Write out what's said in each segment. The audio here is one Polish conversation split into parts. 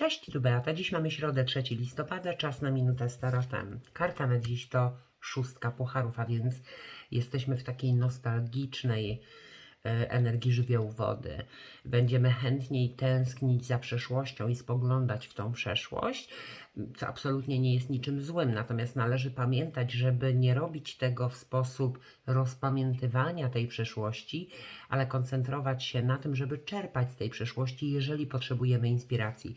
Cześć, tu Beata. Dziś mamy środę 3 listopada, czas na minutę z tarotem. Karta na dziś to szóstka pucharów, a więc jesteśmy w takiej nostalgicznej energii żywiołu wody. Będziemy chętniej tęsknić za przeszłością i spoglądać w tą przeszłość, co absolutnie nie jest niczym złym. Natomiast należy pamiętać, żeby nie robić tego w sposób rozpamiętywania tej przeszłości, ale koncentrować się na tym, żeby czerpać z tej przeszłości, jeżeli potrzebujemy inspiracji.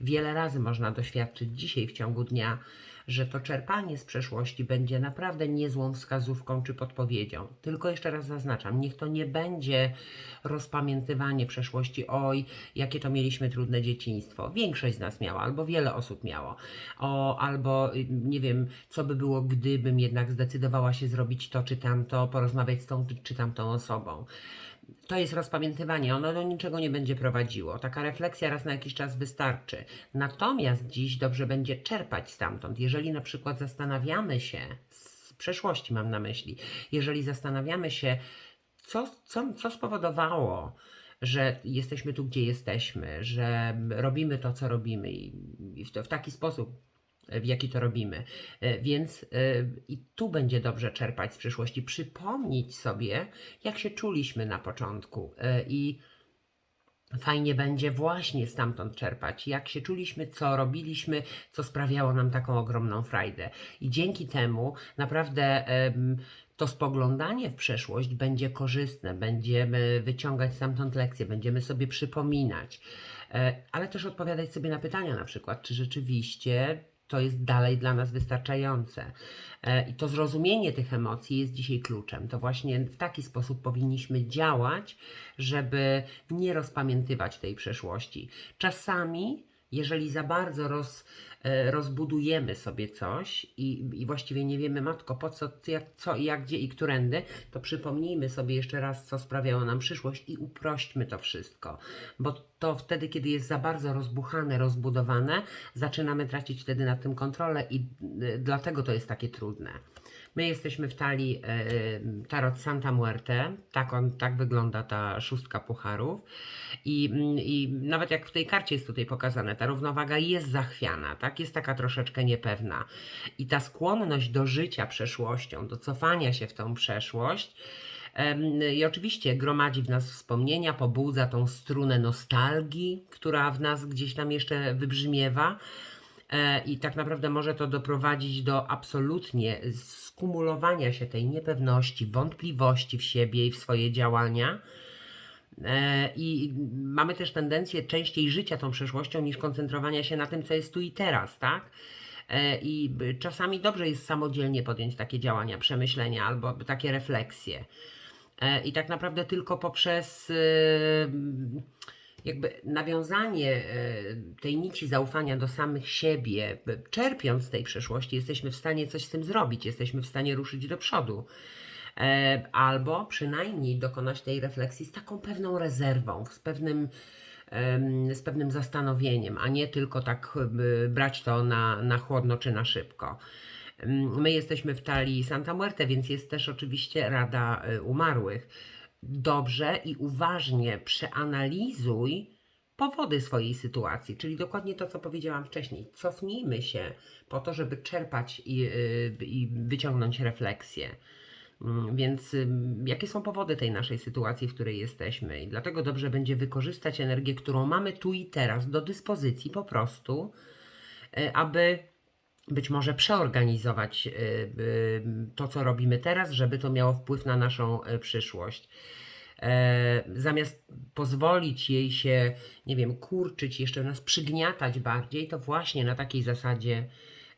Wiele razy można doświadczyć dzisiaj w ciągu dnia, że to czerpanie z przeszłości będzie naprawdę niezłą wskazówką czy podpowiedzią. Tylko jeszcze raz zaznaczam, niech to nie będzie rozpamiętywanie przeszłości, oj, jakie to mieliśmy trudne dzieciństwo. Większość z nas miała, albo wiele osób miało. O, albo y, nie wiem, co by było, gdybym jednak zdecydowała się zrobić to czy tamto, porozmawiać z tą czy tamtą osobą. To jest rozpamiętywanie, ono do niczego nie będzie prowadziło. Taka refleksja raz na jakiś czas wystarczy. Natomiast dziś dobrze będzie czerpać stamtąd. Jeżeli na przykład zastanawiamy się, z przeszłości mam na myśli, jeżeli zastanawiamy się, co, co, co spowodowało, że jesteśmy tu, gdzie jesteśmy, że robimy to, co robimy i, w, to, w taki sposób, w jaki to robimy. E, Więc e, i tu będzie dobrze czerpać z przyszłości, przypomnieć sobie, jak się czuliśmy na początku e, i fajnie będzie właśnie stamtąd czerpać, jak się czuliśmy, co robiliśmy, co sprawiało nam taką ogromną frajdę. I dzięki temu naprawdę to spoglądanie w przeszłość będzie korzystne, będziemy wyciągać stamtąd lekcje, będziemy sobie przypominać, ale też odpowiadać sobie na pytania na przykład, czy rzeczywiście to jest dalej dla nas wystarczające. E, I to zrozumienie tych emocji jest dzisiaj kluczem. To właśnie w taki sposób powinniśmy działać, żeby nie rozpamiętywać tej przeszłości. Czasami, jeżeli za bardzo roz, e, rozbudujemy sobie coś i, i właściwie nie wiemy, matko, po co, jak, co, jak, gdzie i którędy, to przypomnijmy sobie jeszcze raz, co sprawiało nam przyszłość i uprośćmy to wszystko. Bo to wtedy, kiedy jest za bardzo rozbuchane, rozbudowane, zaczynamy tracić wtedy nad tym kontrolę i y, dlatego to jest takie trudne. My jesteśmy w talii e, Tarot Santa Muerte, tak, on, tak wygląda ta szóstka pucharów. I, mm, i nawet jak w tej karcie jest tutaj pokazane, ta równowaga jest zachwiana, tak, jest taka troszeczkę niepewna. I ta skłonność do życia przeszłością, do cofania się w tą przeszłość, I oczywiście gromadzi w nas wspomnienia, pobudza tą strunę nostalgii, która w nas gdzieś tam jeszcze wybrzmiewa. E, I tak naprawdę może to doprowadzić do absolutnie skumulowania się tej niepewności, wątpliwości w siebie i w swoje działania. E, I mamy też tendencję częściej życia tą przeszłością niż koncentrowania się na tym, co jest tu i teraz, tak? E, I czasami dobrze jest samodzielnie podjąć takie działania, przemyślenia albo takie refleksje. I tak naprawdę tylko poprzez e, jakby nawiązanie e, tej nici zaufania do samych siebie, b- czerpiąc z tej przeszłości, jesteśmy w stanie coś z tym zrobić, jesteśmy w stanie ruszyć do przodu. E, Albo przynajmniej dokonać tej refleksji z taką pewną rezerwą, z pewnym, z pewnym zastanowieniem, a nie tylko tak e, brać to na, na chłodno czy na szybko. Em, My jesteśmy w talii Santa Muerte, więc jest też oczywiście Rada e, Umarłych. Dobrze i uważnie przeanalizuj powody swojej sytuacji, czyli dokładnie to, co powiedziałam wcześniej. Cofnijmy się po to, żeby czerpać i, y, i wyciągnąć refleksję. Mm, Więc jakie są powody tej naszej sytuacji, w której jesteśmy? I dlatego dobrze będzie wykorzystać energię, którą mamy tu i teraz do dyspozycji po prostu, y, aby być może przeorganizować y, y, to, co robimy teraz, żeby to miało wpływ na naszą y, przyszłość. E, zamiast pozwolić jej się, nie wiem, kurczyć, jeszcze nas przygniatać bardziej, to właśnie na takiej zasadzie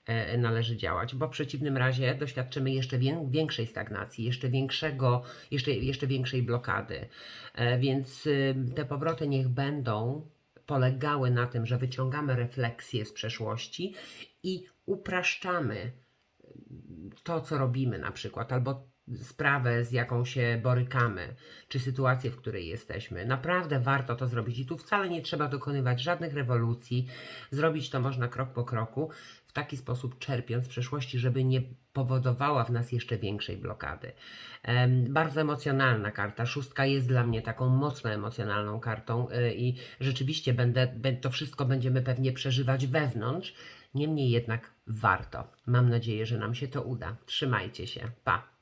e, należy działać, bo w przeciwnym razie doświadczymy jeszcze wię- większej stagnacji, jeszcze większego, jeszcze, jeszcze większej blokady. E, Więc te powroty niech będą polegały na tym, że wyciągamy refleksje z przeszłości i upraszczamy to, co robimy na przykład, albo sprawę, z jaką się borykamy, czy sytuację, w której jesteśmy. Naprawdę warto to zrobić i tu wcale nie trzeba dokonywać żadnych rewolucji. Zrobić to można krok po kroku, w taki sposób czerpiąc z przeszłości, żeby nie powodowała w nas jeszcze większej blokady. Bardzo emocjonalna karta. Szóstka jest dla mnie taką mocno emocjonalną kartą y, i rzeczywiście będę, bę- to wszystko będziemy pewnie przeżywać wewnątrz. Niemniej jednak warto. Mam nadzieję, że nam się to uda. Trzymajcie się. Pa.